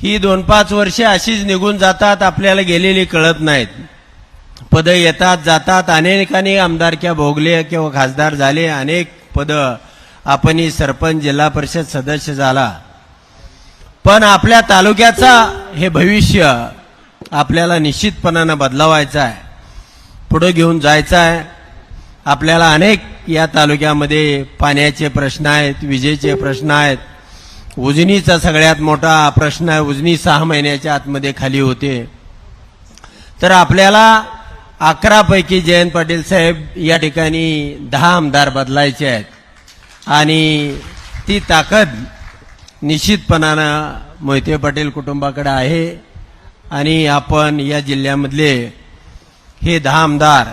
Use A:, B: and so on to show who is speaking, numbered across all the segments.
A: ही दोन पाच वर्षे अशीच निघून जातात आपल्याला गेलेली कळत नाहीत. पदं येतात जातात. अनेकांनी आमदारक्या भोगले किंवा खासदार झाले. अनेक पदं आपणही सरपंच जिल्हा परिषद सदस्य झाला. पण आपल्या तालुक्याचा हे भविष्य आपल्याला निश्चितपणानं बदलावायचं आहे. पुढं घेऊन जायचं आहे. आपल्याला अनेक या तालुक्यामध्ये पाण्याचे प्रश्न आहेत विजेचे प्रश्न आहेत. उजनीचा सगळ्यात मोठा प्रश्न आहे. उजनी सहा महिन्याच्या आतमध्ये खाली होते. तर आपल्याला अकरापैकी जयंत पाटील साहेब या ठिकाणी दहा आमदार बदलायचे आहेत. आणि ती ताकद निश्चितपणानं मोहिते पाटील कुटुंबाकडे आहे. आणि आपण या जिल्ह्यामधले हे दहा आमदार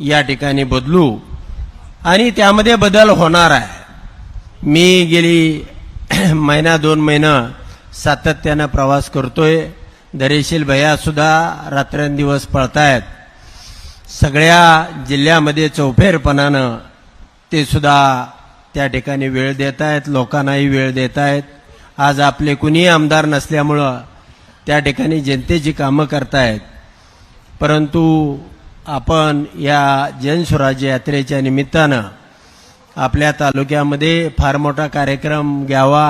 A: या ठिकाणी बदलू. आणि त्यामध्ये बदल होणार आहे. मी गेली महिना दोन महिना सातत्यानं प्रवास करतोय. दरेशील भैयासुद्धा रात्रंदिवस पळतायत. सगळ्या जिल्ह्यामध्ये चौफेरपणानं ते सुद्धा त्या ठिकाणी वेळ देत आहेत लोकांनाही वेळ देत आहेत आज आपले कुणीही आमदार नसल्यामुळं त्या ठिकाणी जनतेची कामं करतायत. परंतु आपण या जनस्वराज्य यात्रेच्या निमित्तानं आपल्या तालुक्यामध्ये फार मोठा कार्यक्रम घ्यावा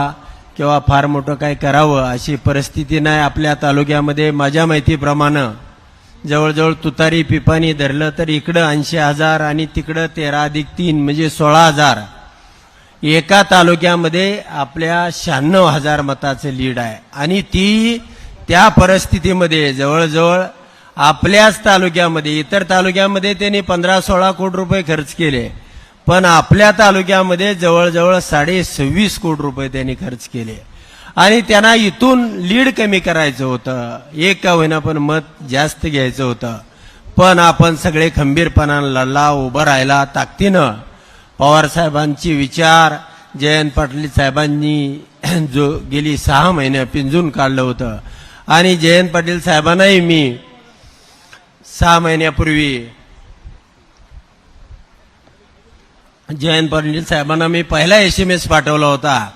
A: किंवा फार मोठं काय करावं अशी परिस्थिती नाही आपल्या तालुक्यामध्ये. माझ्या माहितीप्रमाणे जवळजवळ तुतारी पिपाणी धरलं तर इकडं ऐंशी हजार आणि तिकडं तेरा अधिक तीन म्हणजे सोळा हजार. एका तालुक्यामध्ये आपल्या शहाण्णव हजार मताचं लीड आहे. आणि ती त्या परिस्थितीमध्ये जवळजवळ आपल्याच तालुक्यामध्ये इतर तालुक्यामध्ये त्यांनी पंधरा सोळा कोटी रुपये खर्च केले. पण आपल्या तालुक्यामध्ये जवळजवळ साडे सव्वीस कोटी रुपये त्यांनी खर्च केले. आणि त्यांना इथून लीड कमी करायचं होतं. एक का होईना पण मत जास्त घ्यायचं होतं. पण आपण सगळे खंबीरपणानं लढला उभं राहिला ताकदीनं पवार साहेबांची विचार जयंत पाटील साहेबांनी जो गेली सहा महिने पिंजून काढलं होतं. आणि जयंत पाटील साहेबांनाही मी सहा महिन्यापूर्वी जयंत पाटील साहेबांना मी पहिला एस एम एस पाठवला होता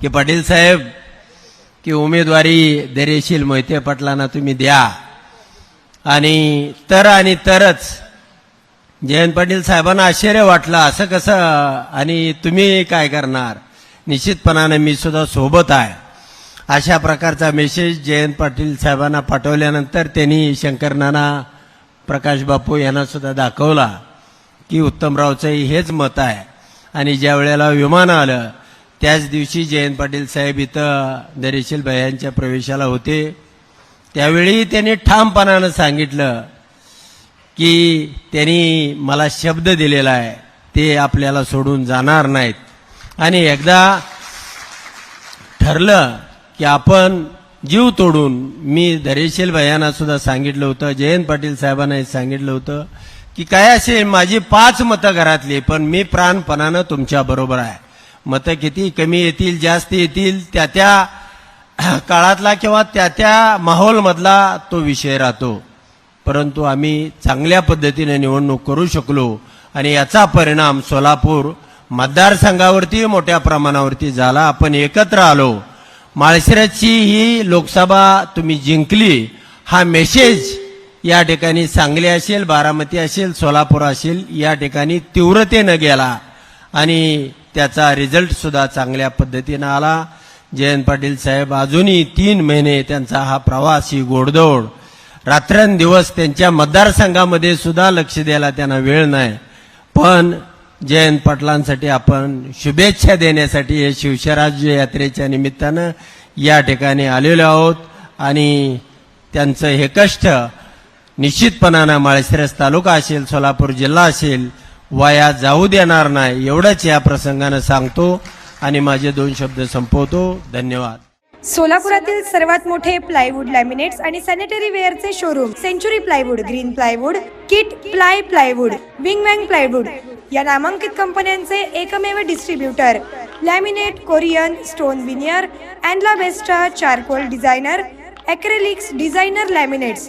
A: की पाटील साहेब की उमेदवारी दरेशील मोहिते पाटलांना तुम्ही द्या. आणि तर आणि तरच जयंत पाटील साहेबांना आश्चर्य वाटलं असं कसं आणि तुम्ही काय करणार? निश्चितपणाने मी सुद्धा सोबत आहे. अशा प्रकारचा मेसेज जयंत पाटील साहेबांना पाठवल्यानंतर त्यांनी शंकरनाना प्रकाश बापू यांना सुद्धा दाखवला. की उत्तमरावचंही हेच मत आहे. आणि ज्या वेळेला विमान आलं त्याच दिवशी जयंत पाटील साहेब इथं दरेशील भयांच्या प्रवेशाला होते. त्यावेळी त्यांनी ठामपणानं सांगितलं की त्यांनी मला शब्द दिलेला आहे ते आपल्याला सोडून जाणार नाहीत. आणि एकदा ठरलं की आपण जीव तोडून मी धरेशील भयांना सुद्धा सांगितलं होतं जयंत पाटील साहेबांनाही सांगितलं होतं की काय असेल माझी पाच मतं घरातली पण मी प्राणपणानं तुमच्या बरोबर आहे. मतं किती कमी येतील जास्त येतील त्या त्या काळातला किंवा त्या त्या माहोलमधला तो विषय राहतो. परंतु आम्ही चांगल्या पद्धतीने निवडणूक करू शकलो आणि याचा परिणाम सोलापूर मतदारसंघावरती मोठ्या प्रमाणावरती झाला. आपण एकत्र आलो. माळशिरसची ही लोकसभा तुम्ही जिंकली हा मेसेज या ठिकाणी सांगली असेल बारामती असेल सोलापूर असेल या ठिकाणी तीव्रतेनं गेला आणि त्याचा रिझल्ट सुद्धा चांगल्या पद्धतीनं आला. जयंत पाटील साहेब अजूनही तीन महिने त्यांचा हा प्रवास ही रात्रंदिवस त्यांच्या मतदारसंघामध्ये सुद्धा लक्ष द्यायला त्यांना वेळ नाही. पण जयंत पाटलांसाठी आपण शुभेच्छा देण्यासाठी हे शिवशराज्य यात्रेच्या निमित्तानं या ठिकाणी आलेलो आहोत आणि त्यांचं हे कष्ट निश्चितपणानं माळशिरस तालुका असेल सोलापूर जिल्हा असेल वाया जाऊ देणार नाही एवढंच या प्रसंगानं सांगतो आणि माझे दोन शब्द संपवतो. धन्यवाद.
B: सोलापुरातील सर्वात मोठे प्लायवूड लॅमिनेट्स आणि sanitary वेअरचे showroom century plywood green plywood Kitply plywood wing wang plywood या नामांकित कंपन्यांचे एकमेव distributor laminate Korean stone veneer अँडला बेस्टा charcoal designer acrylics designer laminates